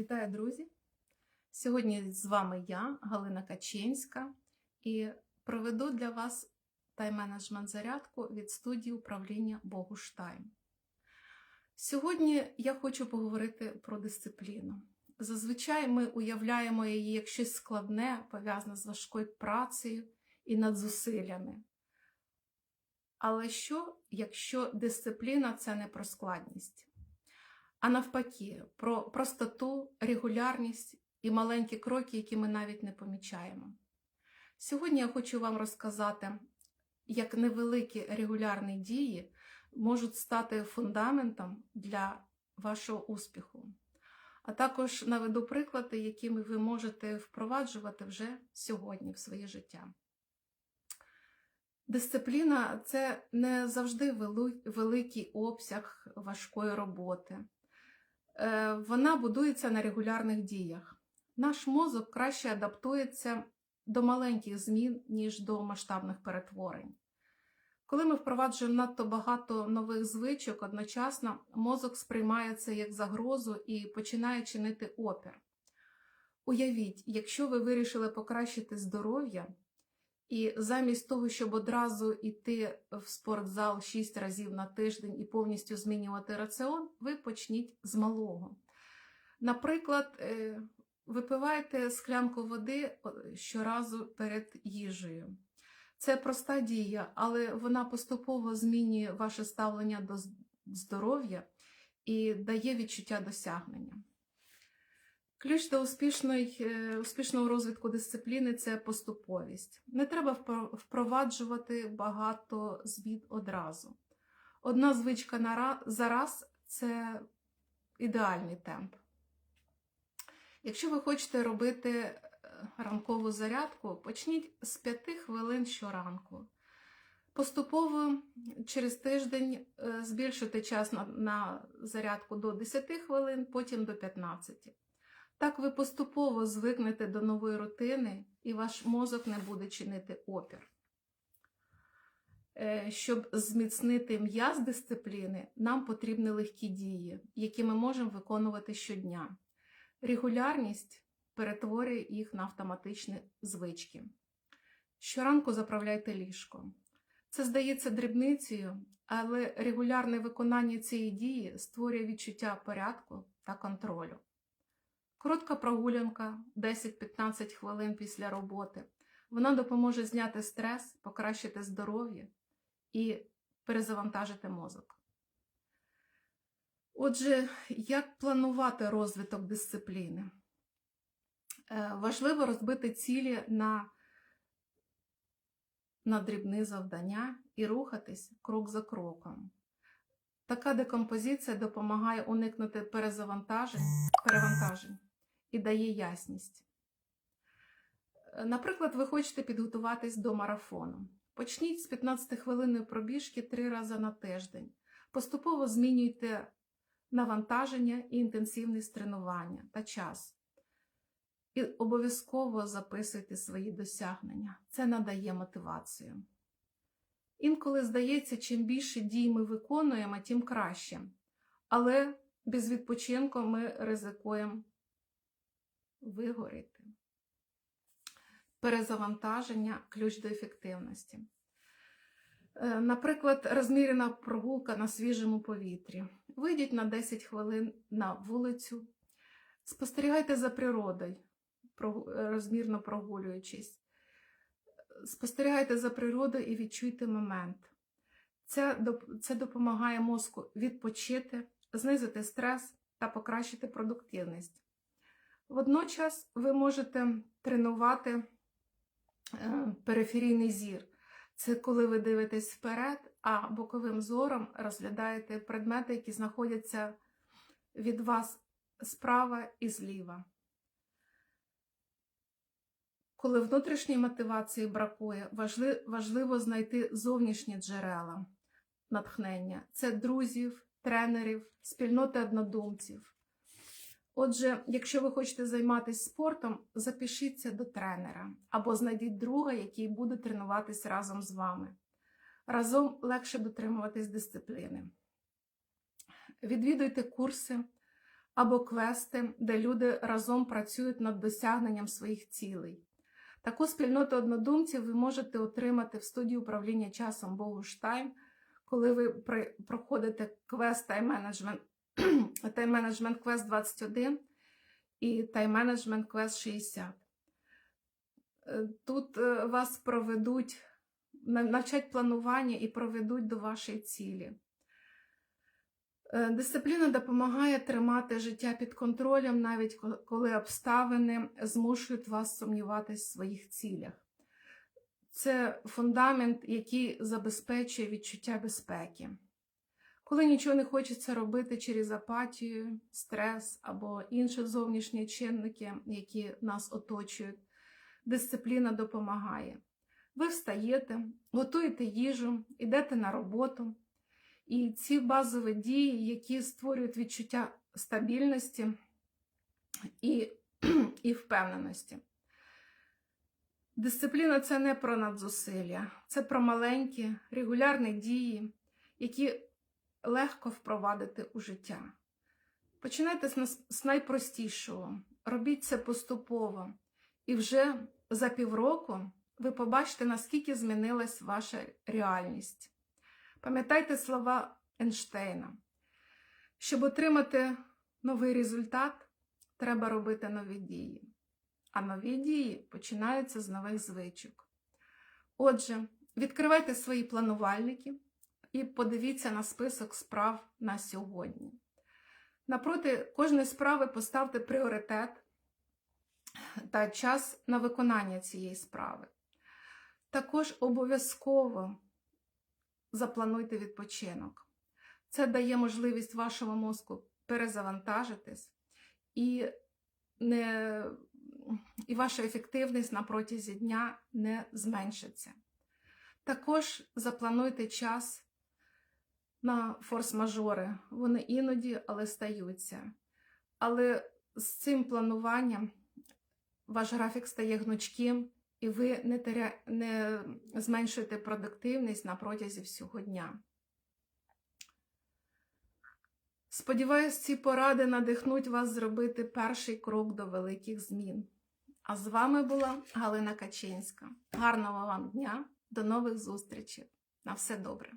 Вітаю, друзі! Сьогодні з вами я, Галина Качинська, і проведу для вас тайм-менеджмент зарядку від студії управління Богуштайм. Сьогодні я хочу поговорити про дисципліну. Зазвичай ми уявляємо її як щось складне, пов'язане з важкою працею і надзусиллями. Але що, якщо дисципліна це не про складність? А навпаки, про простоту, регулярність і маленькі кроки, які ми навіть не помічаємо. Сьогодні я хочу вам розказати, як невеликі регулярні дії можуть стати фундаментом для вашого успіху. А також наведу приклади, якими ви можете впроваджувати вже сьогодні в своє життя. Дисципліна це не завжди великий обсяг важкої роботи. Е, вона будується на регулярних діях. Наш мозок краще адаптується до маленьких змін, ніж до масштабних перетворень. Коли ми впроваджуємо надто багато нових звичок, одночасно мозок сприймає це як загрозу і починає чинити опір. Уявіть, якщо ви вирішили покращити здоров'я, і замість того, щоб одразу йти в спортзал 6 разів на тиждень і повністю змінювати раціон, ви почніть з малого. Наприклад, е, випивайте склянку води щоразу перед їжею. Це проста дія, але вона поступово змінює ваше ставлення до здоров'я і дає відчуття досягнення. Ключ до успішної, е, успішного розвитку дисципліни це поступовість. Не треба впроваджувати багато змін одразу. Одна звичка за раз це ідеальний темп. Якщо ви хочете робити е, ранкову зарядку, почніть з 5 хвилин щоранку. Поступово через тиждень е, збільшуйте час на зарядку до 10 хвилин, потім до 15. Так ви поступово звикнете до нової рутини, і ваш мозок не буде чинити опір. Е, щоб зміцнити м'яз дисципліни, нам потрібні легкі дії, які ми можемо виконувати щодня. Регулярність перетворює їх на автоматичні звички. Щоранку заправляйте ліжко. Це здається дрібницею, але регулярне виконання цієї дії створює відчуття порядку та контролю. Коротка прогулянка 10-15 хвилин після роботи. Вона допоможе зняти стрес, покращити здоров'я і перезавантажити мозок. Отже, як планувати розвиток дисципліни? Е, важливо розбити цілі на на дрібні завдання і рухатись крок за кроком. Така декомпозиція допомагає уникнути перезавантажень, перевантажень і дає ясність. Е, наприклад, ви хочете підготуватись до марафону. Почніть з 15 хвилинної пробіжки три рази на тиждень. Поступово змінюйте навантаження і інтенсивність тренування та час. І обов'язково записуйте свої досягнення. Це надає мотивацію. Інколи здається, чим більше дій ми виконуємо, тим краще. Але без відпочинку ми ризикуємо вигоріти. Перезавантаження ключ до ефективності. Е, наприклад, розмірена прогулка на свіжому повітрі. Вийдіть на 10 хвилин на вулицю, спостерігайте за природою, розмірно прогулюючись. Спостерігайте за природою і відчуйте момент. Це допомагає мозку відпочити, знизити стрес та покращити продуктивність. Водночас ви можете тренувати е, периферійний зір. Це коли ви дивитесь вперед, а боковим зором розглядаєте предмети, які знаходяться від вас справа і зліва. Коли внутрішньої мотивації бракує, важливо знайти зовнішні джерела натхнення. Це друзів, тренерів, спільноти однодумців. Отже, якщо ви хочете займатися спортом, запишіться до тренера або знайдіть друга, який буде тренуватись разом з вами. Разом легше дотримуватись дисципліни. Відвідуйте курси або квести, де люди разом працюють над досягненням своїх цілей. Таку спільноту однодумців ви можете отримати в студії управління часом Богуштайм, коли ви проходите квест тайм-менеджмент тайм-менеджмент квест 21 і тайм-менеджмент квест 60. Е, Тут е, вас проведуть, на- навчать планування і проведуть до вашої цілі. Е, Дисципліна допомагає тримати життя під контролем, навіть коли обставини змушують вас сумніватись в своїх цілях. Це фундамент, який забезпечує відчуття безпеки. Коли нічого не хочеться робити через апатію, стрес або інші зовнішні чинники, які нас оточують, дисципліна допомагає. Ви встаєте, готуєте їжу, йдете на роботу. І ці базові дії, які створюють відчуття стабільності і, і впевненості. Дисципліна це не про надзусилля, це про маленькі, регулярні дії, які легко впровадити у життя. Починайте з найпростішого, робіть це поступово, і вже за півроку ви побачите, наскільки змінилась ваша реальність. Пам'ятайте слова Ейнштейна. Щоб отримати новий результат, треба робити нові дії. А нові дії починаються з нових звичок. Отже, відкривайте свої планувальники і подивіться на список справ на сьогодні. Напроти кожної справи поставте пріоритет та час на виконання цієї справи. Також обов'язково заплануйте відпочинок. Це дає можливість вашому мозку перезавантажитись і, не, і ваша ефективність на протязі дня не зменшиться. Також заплануйте час на форс-мажори. Вони іноді, але стаються. Але з цим плануванням ваш графік стає гнучким, і ви не, теря... не зменшуєте продуктивність на протязі всього дня. Сподіваюсь, ці поради надихнуть вас зробити перший крок до великих змін. А з вами була Галина Качинська. Гарного вам дня, до нових зустрічей. На все добре!